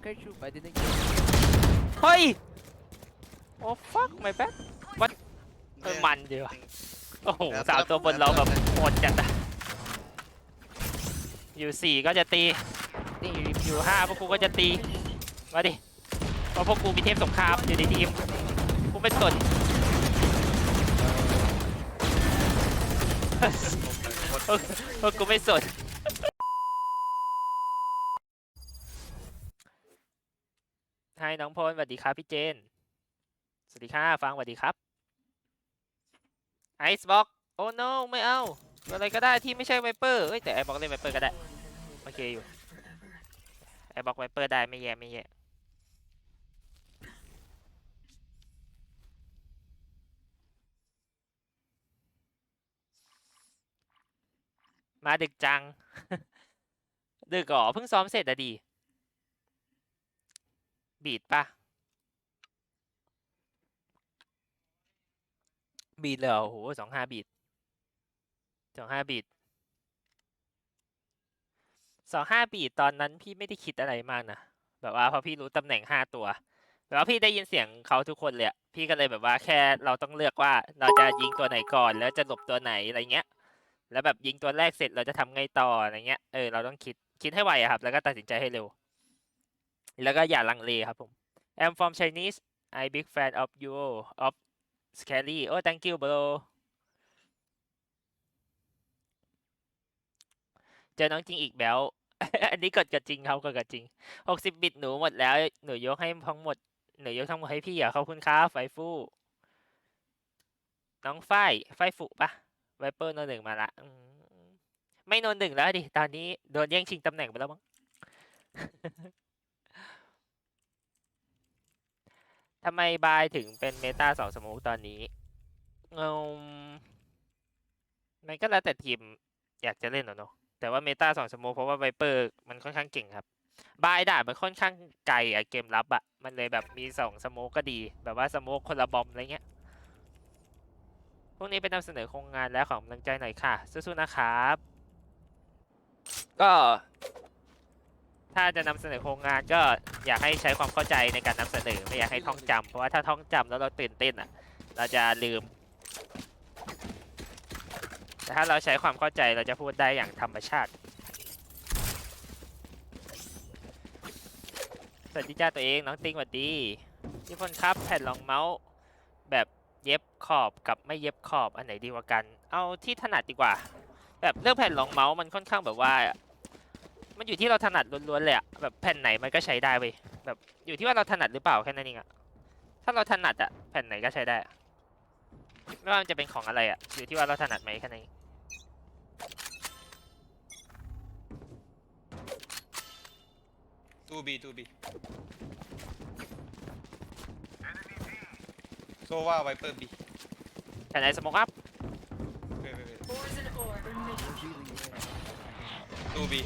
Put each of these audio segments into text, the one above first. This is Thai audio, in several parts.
okay, shoot. I didn't. Hey! Oh fuck, my bad. What? มันดีว่ะโอ้โหสามตัวบนเราแบบโอดจัดอะอยู่สี่ก็จะตี นี่อยู่ห้าพวกกูก็จะตี มาดิเพราะพวกกูมีเทพสงครามอยู่ในทีมกูไม่สนพวกกูไม่สนน้องพลสวัสดีครับพี่เจน สวัสดีค่ะฟังสวัสดีครับ ไอซ์บ็อก โอ้ no ไม่เอาอะไรก็ได้ที่ไม่ใช่ไวเปอร์เอ้ยแต่ไอบ็อกเล่นไวเปอร์ก็ได้โอเคอยู่ไอบ็อกไวเปอร์ได้ ไม่แย่ไม่แย่มาดึกจัง ดึกอ๋อเพิ่งซ้อมเสร็จอะดีบีดปะบีดเลยโอ้โหสองห้าบีดสองห้าบีดสองห้าบีดตอนนั้นพี่ไม่ได้คิดอะไรมากนะแบบว่าพอพี่รู้ตำแหน่งห้าตัวแบบว่าพี่ได้ยินเสียงเขาทุกคนเลยพี่ก็เลยแบบว่าแค่เราต้องเลือกว่าเราจะยิงตัวไหนก่อน แล้วจะหลบตัวไหนอะไรเงี้ย แล้วแบบยิงตัวแรกเสร็จเราจะทำไงต่ออะไรเงี้ยเออเราต้องคิดคิดให้ไวอะครับแล้วก็ตัดสินใจให้เร็วแล้วก็อย่าลังเลครับผม I'm from Chinese I big fan of you of scary โอ้ thank you bro เจอน้องจริงอีกแล้ว อันนี้กดกับจริงครับกดกับจริง หกสิบบิตหนูหมดแล้วหนูยกให้ทั้งหมดหนูยกทั้งหมดให้พี่อ่ะขอบคุณครับไฟฟู่ น้องไฟไฟฟูปะไวเปอร์โนหนึ่งมาละไม่โนหนึ่งแล้วดิ ตอนนี้โดนแย่งชิงตำแหน่งไปแล้วมั้งทำไมบายถึงเป็นเมตาสองสมูกตอนนี้ เอมมันก็แล้วแต่ทีม อยากจะเล่นหรอเนาะ แต่ว่าเมตาสองสมูกเพราะว่าไวเปอร์มันค่อนข้างเก่งครับ บายด่ามันค่อนข้างไกลอะเกมรับอะมันเลยแบบมีสองสมูกก็ดี แบบว่าสมูกคนละบอมอะไรเงี้ย พวกนี้เป็นนำเสนอโครงงานและของกำลังใจหน่อยค่ะ สู้ๆนะครับ ก็ถ้าจะนำเสนอโครงงานก็อยากให้ใช้ความเข้าใจในการนำเสนอไม่อยากให้ท่องจำ เพราะว่าถ้าท่องจำแล้วเราตื่นเต้นอ่ะเราจะลืม แต่ถ้าเราใช้ความเข้าใจเราจะพูดได้อย่างธรรมชาติสวัสดีจ้าตัวเองน้องติ้งสวัสดีที่พนครับแผ่นรองเมาส์แบบเย็บขอบกับไม่เย็บขอบอันไหนดีกว่ากัน เอาที่ถนัดดีกว่า แบบเรื่องแผ่นรองเมาส์มันค่อนข้างแบบว่ามันอยู่ที่เราถนัดล้วนๆเลยอะแบบแผ่นไหนมันก็ใช้ได้เว้ยแบบอยู่ที่ว่าเราถนัดหรือเปล่าแค่นั้นเองอะถ้าเราถนัดอะแผ่นไหนก็ใช้ได้ ไม่ว่ามันจะเป็นของอะไรอะอยู่ที่ว่าเราถนัดไหมแค่นั้นเองตูบีตูบีโซว่าไวเปอร์บีแผ่นไหนสมองครับตูบี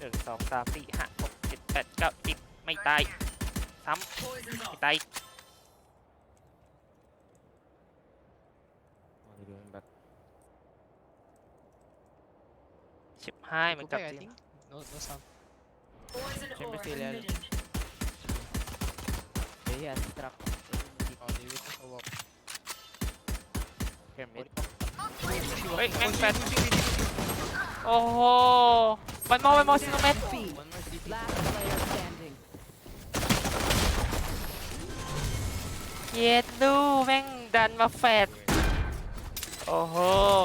หนึ่งสองสามสี่ห้าหกเจ็ดแปดเก้าสิบไม่ตายซ้ำไม่ตายชิบหายมันกลับจริง no no sound เชมเปี้ยนส์เลยเฮ้ยอันรักอ๋ดีวย์เขาบอเฮ้ยแม่งแปดโอ้โหมันมองไปมองซิโนแมีเย็ดดูแม่งดันมาแฟดโอ้โห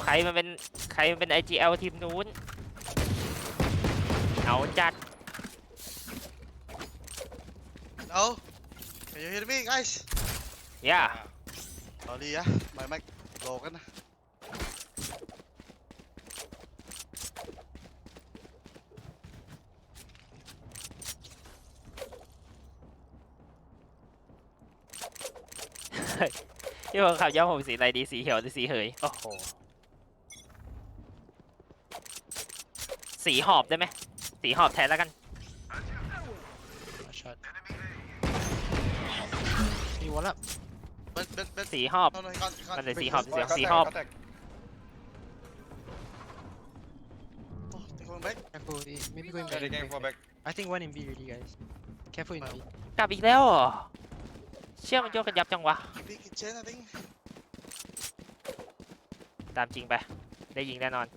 ใครมันเป็นใครมันเป็นไอจีเอลทีมนู้นเอาจัดเอาไปยูฮิ hear me guys y า a h สดีอะไม่ไม่โลกันนะใส่ที่ผมขาวย้อมผมสีอะไรดี สีเขียวหรือสีเหยโอ้โหสีหอบได้ไหมสีหอบแทนแล้วกันมีวอนละเป็นเป็นสีหอบมันเลยสีหอบเสียงสีหอบกลับอีกแล้วอ๋อเชื่อมันโยกกันยับจังวะ ตามจริงไป ได้ยิงแน่นอน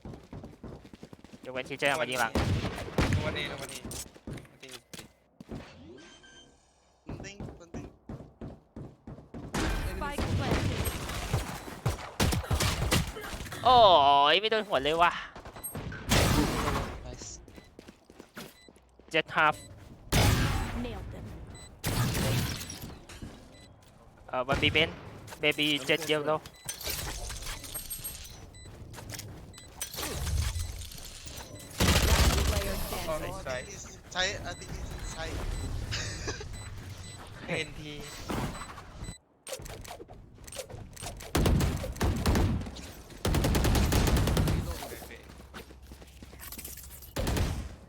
ยกเว้นทิ่เจ้ามายิงหลังวันนี้วันนี้โอ้ยไม่โดนหัวเลยว่ะเจ็ดทับ Uh, one B main. Maybe jet yellow. Nice, nice. Thai, I think it's Thai. NT.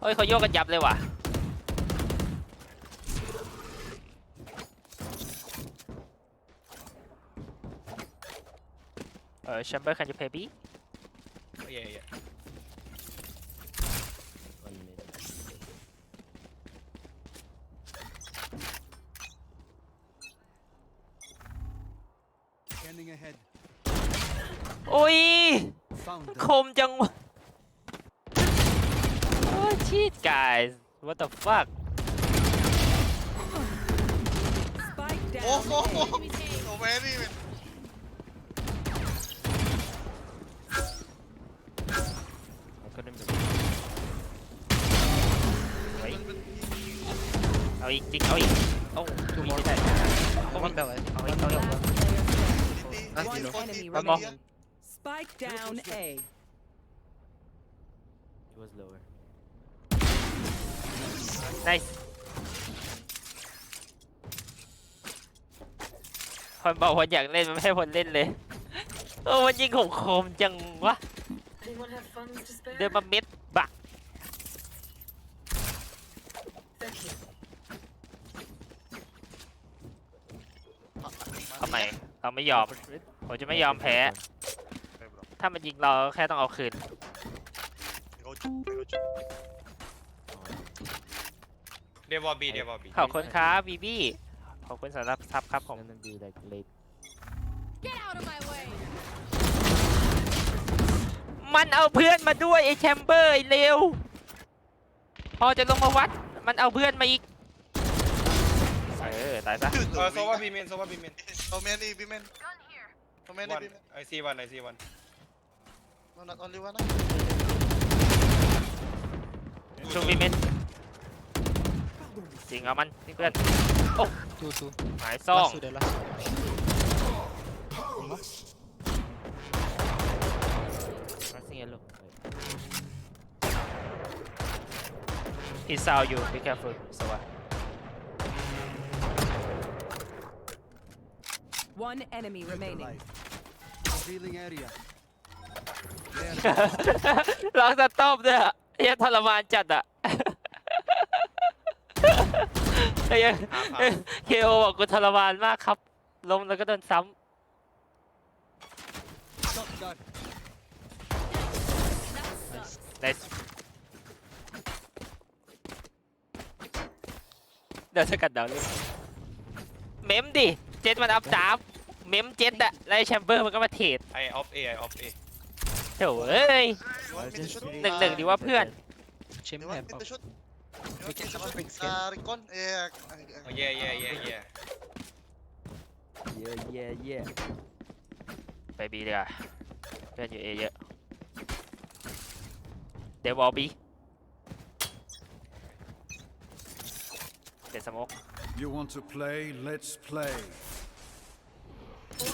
Ôi, khó vô cái dập đây quả. Uh, Chamber, can you pay B? Yeah, yeah. One minute. Scanning ahead. โอ้ย Found ค them. มจังวะโอ้ชีต guys what the fuck Spike down. โอ้โห Enemy โอ้ tank. แม่นี่เป็น Arkadan bir. Wait. Oi, ding, oi. Oh, two more. One bell. Oi, oi, oi. One more. Spike down A. It was lower. Nice. Hồi bảo hồi nhận lên mà mấy hồi lên liền Ô, anh nhiên khủng khồm chừng quá เดินมาเม็ดบักทำไมเราไม่ยอม ผมจะไม่ยอมแพ้ ถ้ามันยิง เราแค่ต้องเอาคืนเดเดวอบีเดวอบีขอบคุณครับบีบี้ ขอบคุณสำหรับทับครับผมงมัน เอาเพื่อนมาด้วยไอแชมเบอร์ไอ็เลวพอจะลงมาวัดมันเอาเพื่อนมาอีกเออตายซะโซว่าบีเมนโซว่าบีเมนโซเมนนี่บีเมนโซเมนี่ไอซีวันไอซีวันนอนนอนลิวันนะชูบีเมนสิงเอา มันนี่เพื่อนโอ้ดูดูหายซ่อง Last t w yellow. It's how you. Be careful. So what? One enemy remaining. Healing area. ลองสต็อบอเนี่ยยังทรมานจัดอ่ะอ้ยังเคโอบอกกูทรมานมากครับลงแล้วก็โดนซ้ำ n i c เดา๋ยสกัดเดาเลยเมมดิ เจ็ดมันอัพสามเมมเจ็ดอะไลวแชมเบอร์มันก็มาเทรดไอออฟเอไอออฟเอโถเอ้ย a l r i g หนึ่งหนึ่งดีว่าเพื่อน t ชม y Chimp want me to s h เย่เย่เย่เย่เย่เย่เย่ไปบีดียว่าเพื่อนอยู่เอเยอะ There will be. There's some more. You want to play? Let's play. I'm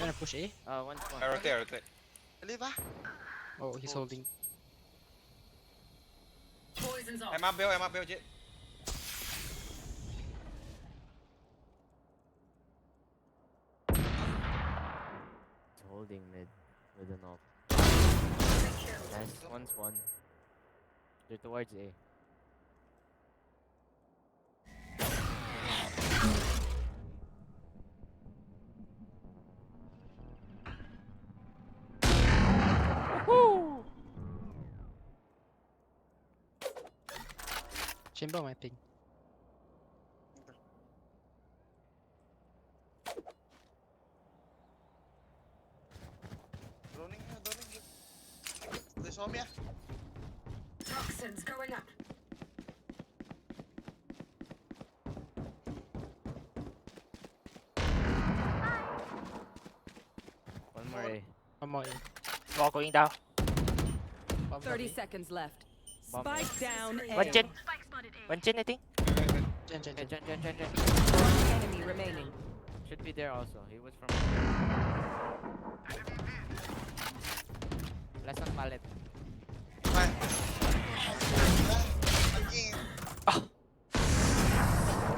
gonna push A. Uh, one, one. I rotate, I rotate. Leave, Oh, he's holding. I'm up, Bill. I'm up, Bill. He's holding mid with an off. Nice, one's one. They're towards A. Chimbo, my ping. saw mnie? Toxins going up. One more One more A. going down. Bomb 30 seconds left. Bomb Spike down One gen. One gen, I think. Gen, gen, gen, gen, gen, gen. One enemy remaining. Should be there also. He was from. Last on pallet.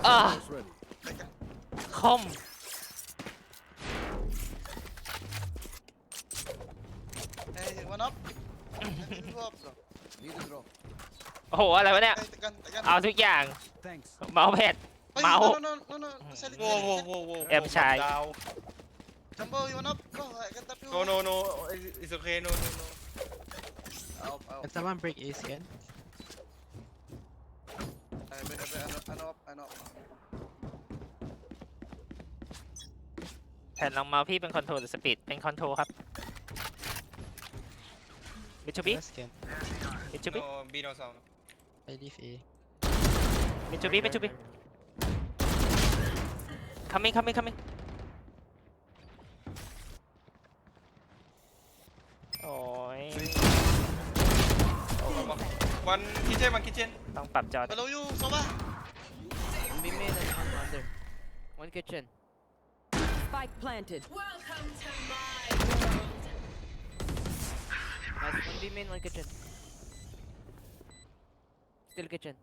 อ่ะคอมเฮ้ยวันนับโอ้โหอะไรวะเนี่ยเอาทุกอย่างเมาส์แพดเมาว์โว้โว้โว้โว้แอมชาย j u m b อ you w อ n n a up? No, I can tap you. No, no, no. It's okay. No, no, no. Help, help. Can someone break ACN? I'm in a bit, I'm up, I'm up. แผ่นลองเมาพี่เป็นคอนโทรหรือสปีดเป็นคอนโทรครับบิชูบิบิชูบิบีโนสองไอดีฟีบิชูบิบิชูบิ c o m i n ั coming coming โอ้ย One kitchen, one kitchen. Spike planted. Welcome to my world. Nice. One B main, one kitchen. Still kitchen.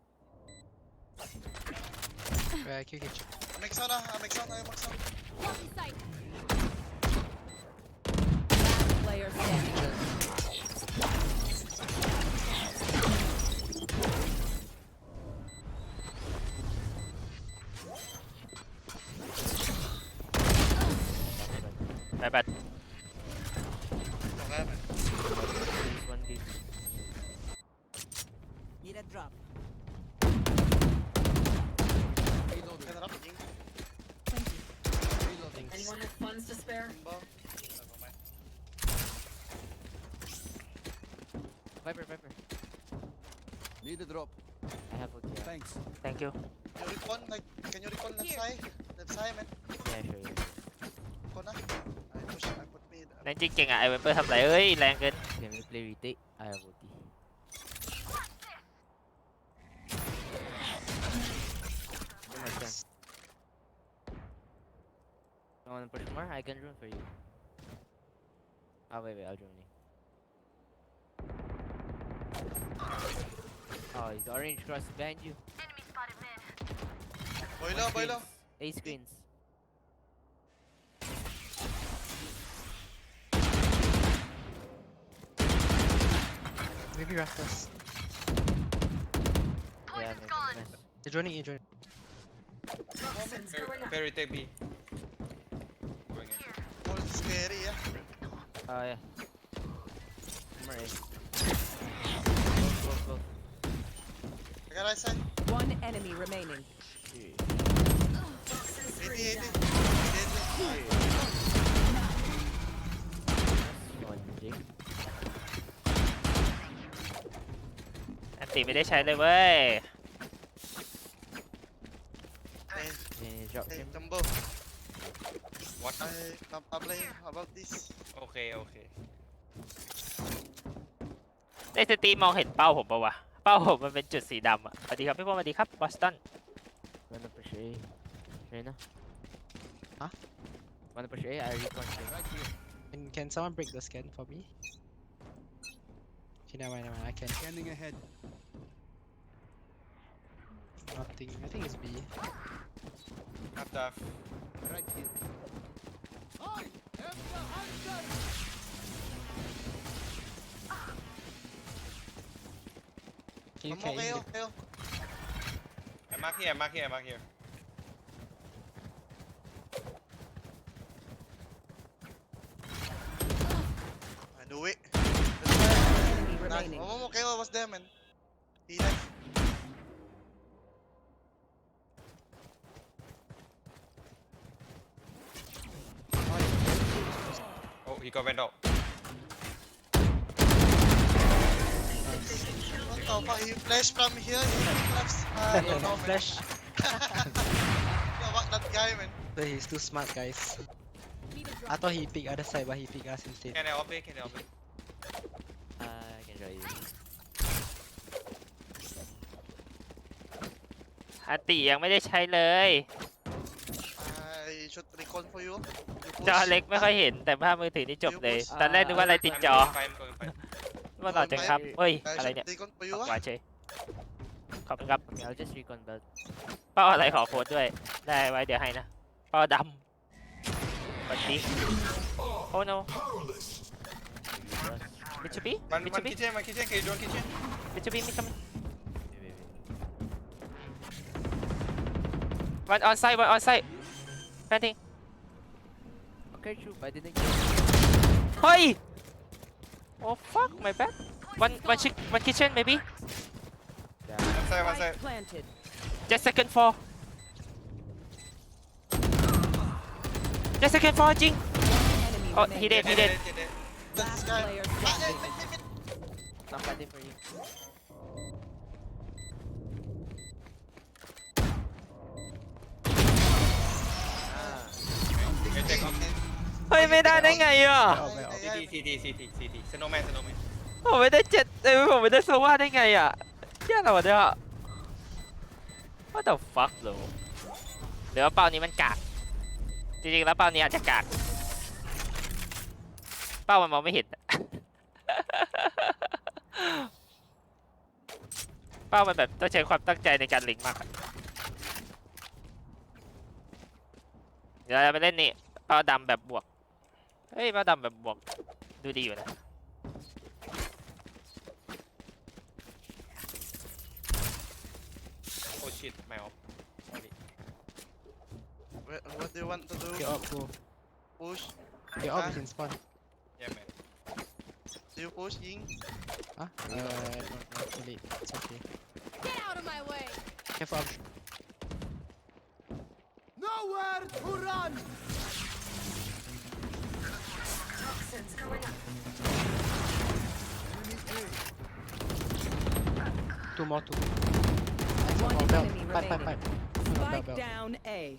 Where kill kitchen. Next one, ah, next one, ah, next one. One player standing. Thanks. Thank you. Can you recon, like, can you recon left side? Left side, man. Yeah, sure. yeah. Ah. I push I put mid นั่นจริงเก่งอ่ะไอ้เวมเปอร์ทำไรเอ้ยแรงเกิน uh. ah, Can we play with I have OT. I wanna push more? I can run for you. Oh wait wait, I'll join you. Oh, he's orange cross behind you. Enemy spotted mid. Bayla bayla. A screens. Maybe reckless. Yeah, Poison's maybe gone. They're joining you, joining. Toxins going Very take B. Going in. Oh, scary yeah. Oh yeah. I'm ready. Did I say? One enemy remaining. นี่นี่ชอบ Hey, Tumbo. What? I am applying about this. โอเคโอเคเป้าผมมันเป็นจุดสีดำอ่ะสวัสดีครับพี่พ่อสวัสดีครับบอสตัน Wanna push A? Reyna? Huh? Wanna push A? I recon Reyna. And can someone break the scan for me? Okay, never mind, never mind. I can. Scanning ahead. Nothing. I think it's B. Half dive. Right here. I am the hunter! You I'm okay, okay, okay. I'm back here, I'm back here, I'm back here. I knew it. Nice. Oh, okay, I was there, man. He like he flashed from here, he flashed. Uh, no, no, flash. yeah, what that guy, man. But he's too smart, guys. I thought he p i c k other side, but he p i c k us instead. Can I op Can I op u I n t อาตียังไม่ได้ใช้เลย I should r for you. จอเล็กไม่ค่อยเห็นแต่ภาพมือถือนี่จบเลยตอนแรกนึกว่าอะไรติดจอ I'm g o i n มาต่อจังครับเฮ้ย อะไรเนี่ยวายเชยขอบคุณครับเ k a y i ส l j ่ s t อนเบิร์ดเป้าอะไรขอโคสตด้วย ได้ไว้เดี๋ยวให้นะเป้าดำบัตตี้โอ้โนมิชบีมันมิมชบคิดเช่นมันคิดเช่นกย์โดนคิดเช่นมิชบีมิชบีวันออนไซต์วันออนไซต์แฟนทิงโอเคชูไปดิ้ t เฮ้ย Oh fuck, my bad. One, one, chick, one kitchen maybe. One side, one side. Planted. Just second four. Just second four, Jing. Enemy Oh, he dead, he dead. Not for you. Ah. Okay, เฮ้ยไม่ได้ได้ไงอ่ะซีทีซีทีซีทีซีทีสโนแมนสโนแมนผมไม่ได้เจ็ดเอ้ยผมไม่ได้โซว่าได้ไงอ่ะเย้่หน้าวะเนี่ย What the fuck หรอหรือว่าเป้านี้มันกากจริงๆแล้วเป้านี้อาจจะกากเป้ามันมองไม่เห็นเป้ามันแบบต้องใช้ความตั้งใจในการลิงมากเดี๋ยวเราไปเล่นนี่เป้าดำแบบบวกเฮ้ยมาดำแบบบวกดูดีอยู่นะโอชิตแมว oh, Wh- What do you want to do? Get up, go. Push. Get up, ah. can spawn. แย่แมน Do you push, Ying? Huh? Uh, no, not too late. It's okay. Get out of my way! Careful, Nowhere to run! Two more, two. One bell. bell, bell. down A.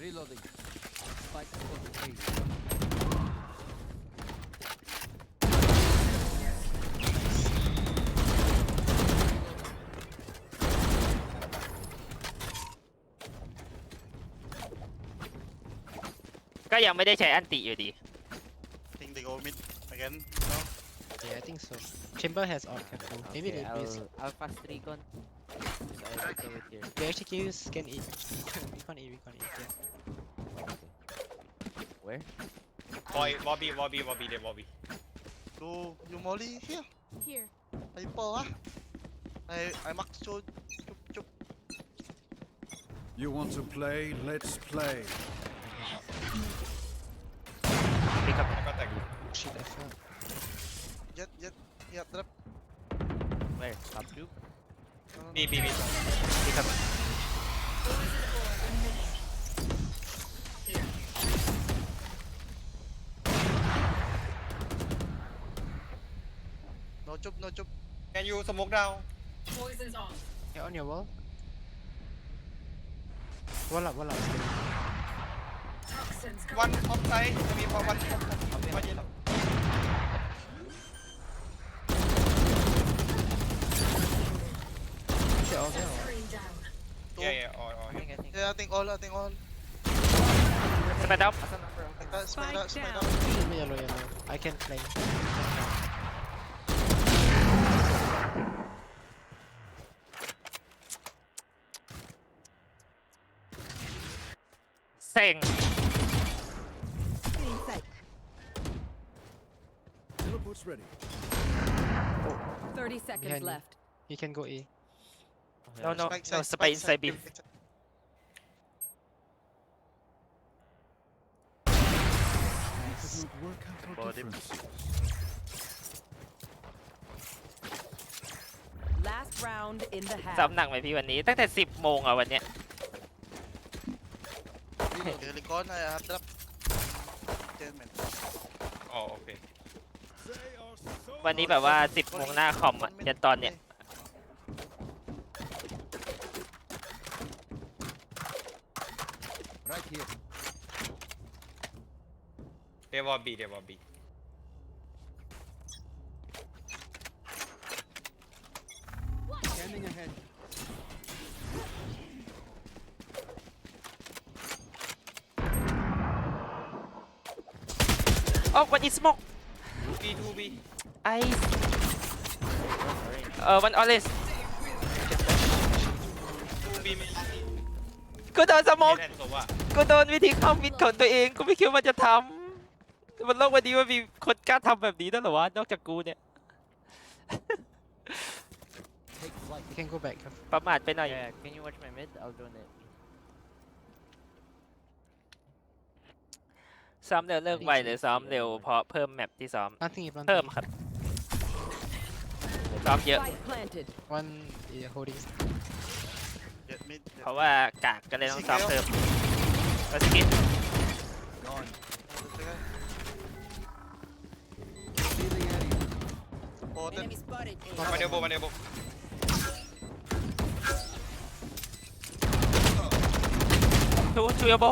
Reloading. Spike down A. ยังไม่ได้ใช้อันติอยู่ดี again. No. Yeah, I think so. Chamber has odd capital. Maybe they I'll, use. i three con. actually use scan E. recon E, recon E. Yeah. Where? Boy, Bobby, Bobby, Bobby, there, Bobby. Do you Molly here? Here. Are you Paul? ah? I I marked so. Chup, You want to play? Let's play. Yep. I got that. Shit, I fell. Jet, jet, yeah, drop. Where? Top two? No, no, B, B, B. No chụp, no chụp. Can you smoke down? Poison's on. Yeah, on your wall. Wall up, wall up. วันท็อปไซต์มีพอวันท็อปมาเย็นเดี๋ยวเดี๋ยว Yeah, yeah, all, all. here. Yeah, I think all, I think all. Spread out. That, spread out, spread out. ไม่ยอมเลย I can play Seng. Barracks ready. 30 seconds Behind me. left. You can go A. No, no, Spike no, side, spike inside B. side. Couldn't work out our Body. differences. Last round in the ซ้ำหนั half. กไหมพี่วันนี้ตั้งแต่ 10โมงอ่ะวันเนี้ย Reload. Helicon, I have drop. 10 minutes. Oh, okay. วันนี้แบบว่าสิบโมงหน้าคอมอ่ะยันตอนเนี้ยเดวอบี เดวอบีโอ้วันอีสโมกไอเออวันออเลส กูโดนสมองกูโดนวิธีข้ามิดของตัวเอง กูไม่คิดว่าจะทำมันโลกวันนี้มันมีคนกล้าทำแบบนี้ด้หรอวะ นอกจากกูเนี่ยประมาทไปหน่อยซ้อมเร็วเลิกไวหรือซ้อมเร็วเพราะเพิ่มแมปที่ซ้อมเพิ่มครับซ้อมเยอะวันเอโฮดิเพราะว่า กากก็เลยต้องซ้อมเพิ่มก็สกิมาเดียวโบมาเดียวโบทุกทุกโบ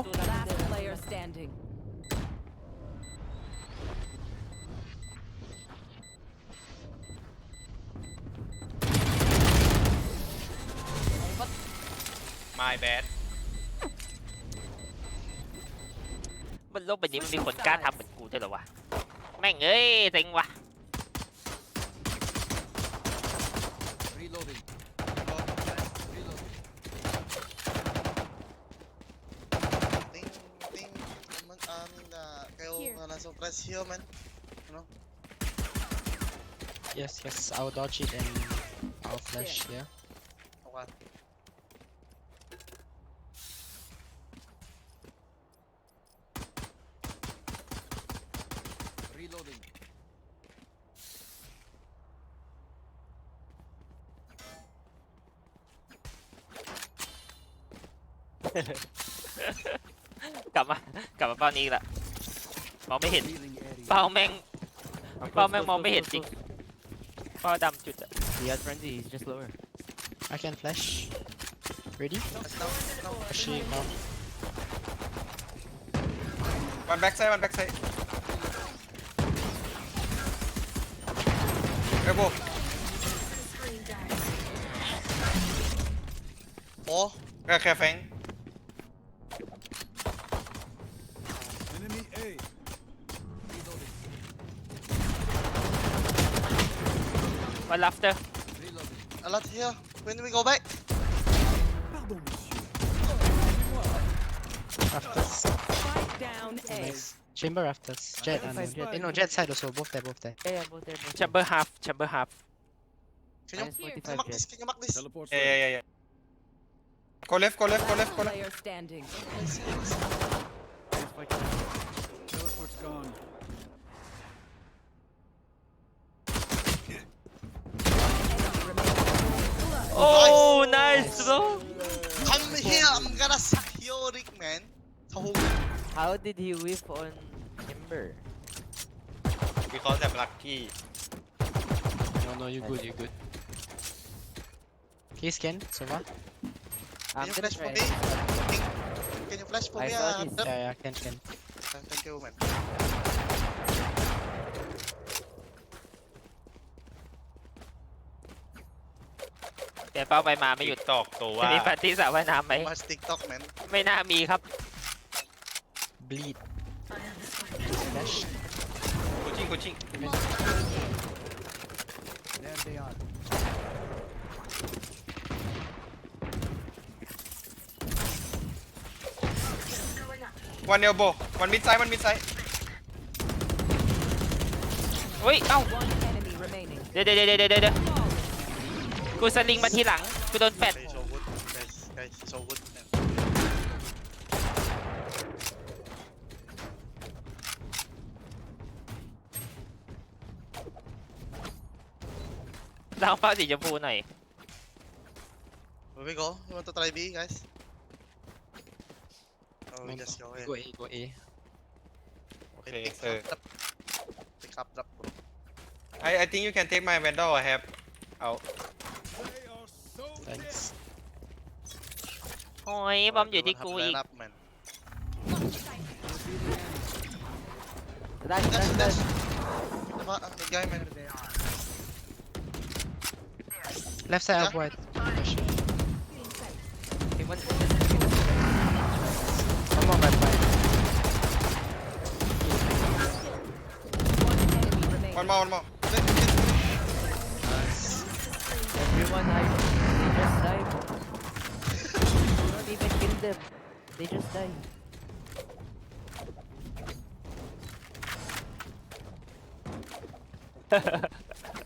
my bad บนโลกใบนี้มันมีคนกล้าทำเหมือนกูด้วยเหรอวะแม่งเอ้ยเซ็งวะ Reloading. Reloading. Ting, ting. Naman amin na kayo Here. nga nasa press here, man. Yes, yes, I'll dodge it and I'll flash here. อีกละมองไม่เห็นเป้าแม่งเป้าแม่งมองไม่เห็นจริงเป้าดำจุดอะ He has frenzy. He's just lower. I can flash. Ready? Pushing now. One backside, one backside. Elbow. Oh, okay, Fang. One after. A lot here. When do we go back. Pardon, afters. Down A. Nice. Chamber afters. Jet. Uh, no, jet. side also. Both there, both there. Yeah, yeah, both there. Both chamber there. half. Chamber half. Can you, can you mark this? Can you mark this? Teleport yeah, yeah, yeah, yeah. Go left, go left, go left, go left. Teleport's gone. Oh, nice, bro. Come here, I'm gonna suck your dick, man. How did he whip on Kimber? Because I'm lucky. No, no, you good, you good. Please scan, Soma. Can you flash for me? Can you flash for me? Yeah, yeah, can can. Thank you, man. ดี๋เป้าไปมาไม่หยุดตอกตัวมีปาร์ตี้สระว่ายน้ำไหมมาสติ๊กต็อกแมนไม่น่ามีครับ บลีดแลชิงโคชิงวันเดียวโบวันมิดไซมันมิดไซเฮ้ย เอ้า One e n e เดี๋ยวเดี๋ยวเดี๋ยวเดี๋ยวเดี๋ยวกูสลิงมาทีหลังกูโดนแฟดเราฟ้าสีชมพูหน่อยไม่ก็ยังต้องทายบี guys กูเอกูเอโอเคเออไปครับรับผมไอ I think you can take my vendor ครับเอาโอ้ยบอมอยู่ที่กูอีกรับมัน Flash flash flash. Diba, Left side dạ. of Come on, bad One more, one more. them. They just die.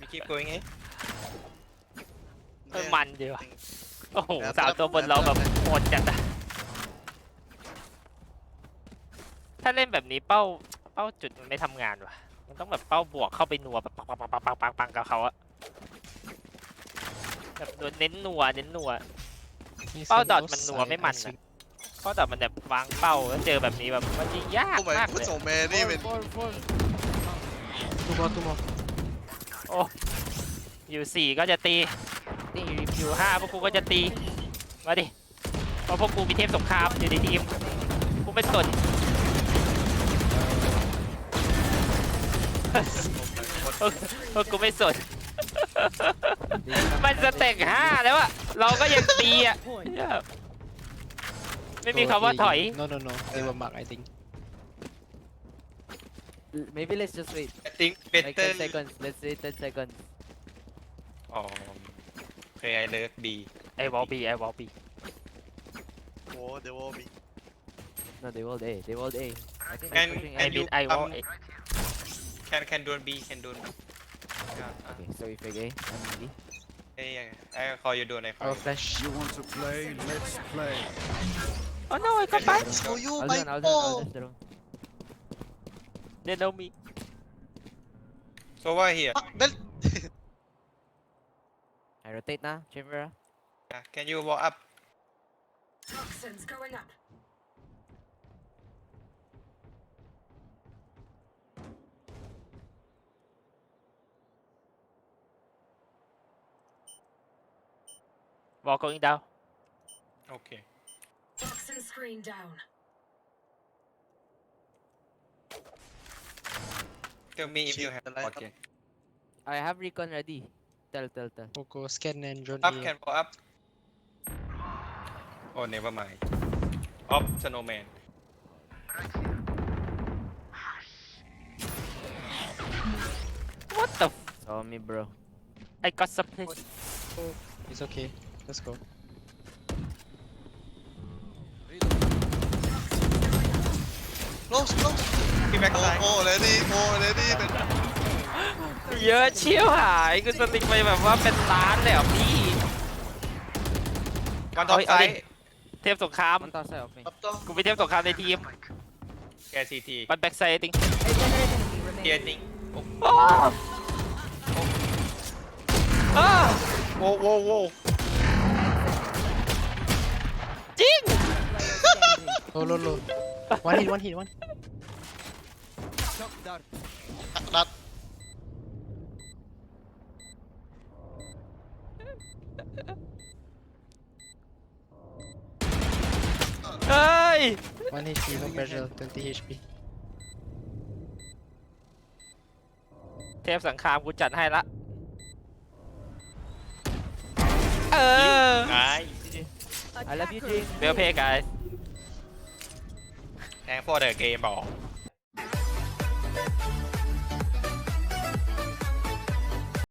we keep going eh เออมันดีว่ะโอ้โหสามตัวบนเราแบบหมดจัดนะถ้าเล่นแบบนี้เป้าเป้าจุดมันไม่ทำงานว่ะมันต้องแบบเป้าบวกเข้าไปนัวแบบปังปังปังปังกับเขาอะแบบโดนเน้นนัวเน้นนัวเป้าดอทมันนัวไม่มันอะเพราะแต่มันแบบวางเป้าแล้วเจอแบบนี้แบบมันยิงยากมากเลโอ้ย so m ่ n เป็นต u l บตุ l l f u โอ้อยู่สี่ก็จะตีนี่อยู่ห้าพวกกูก็จะตี มาดิเพราะพวกกูมีเทพสงครามอยู่ในทีม กูไม่สนพวกกูไม่สนมันสเต็กห้าแล้วอะเราก็ยังตีอะไม่มีคำว่าถอย no no no they were mark I think Maybe let's just wait. I think Like 10 seconds. Let's wait 10 seconds. um Okay. I will B Oh, they will B. No, they will A. They will A. I think they're I and you- I will? um, A can can don't B can don't uh. Okay, so we fake A. I'm B. yeah I call you do it. I oh, flash. You want to play? Let's play. Oh no, I got back. Oh, you my will They know me. So why here? Ah, dal- I rotate na, chamber. Ah. Yeah, Can you walk up? Toxins going up. Walk going down. Okay. Toxin screen down. Tell me if you have the light. Okay. I have recon ready. Tell, tell, tell. Poco, scan and drone. Up, can go up. Oh, never mind. Up, snowman. What the f- Saw me, bro. I got something. Oh, it's okay. Let's go. ลงลงพี่แม็กโอ้ซ้ายโหเลดี้โอ้เลดี้เป็นเยอะเชี่ยวหายกูสติงไปแบบว่าเป็นล้านเลยอ่ะพี่วันต่อปเอาดิไซเทพสงครามมักไปูเป็นเทพสงครามในทีมแกซีทีมันแบ็กไซติงเกียร์ิงอ้าวอ้โหโอ้โหจริงโลโลโวันหินวันหินวันดัดเฮ้ยวัน HP no ี r e s s u r e 20 HP เทพสังคามกูจัดให้ละเออไง I love you, Jing. Real p ไ y g u แทโฟร์เดอร์เกมบอก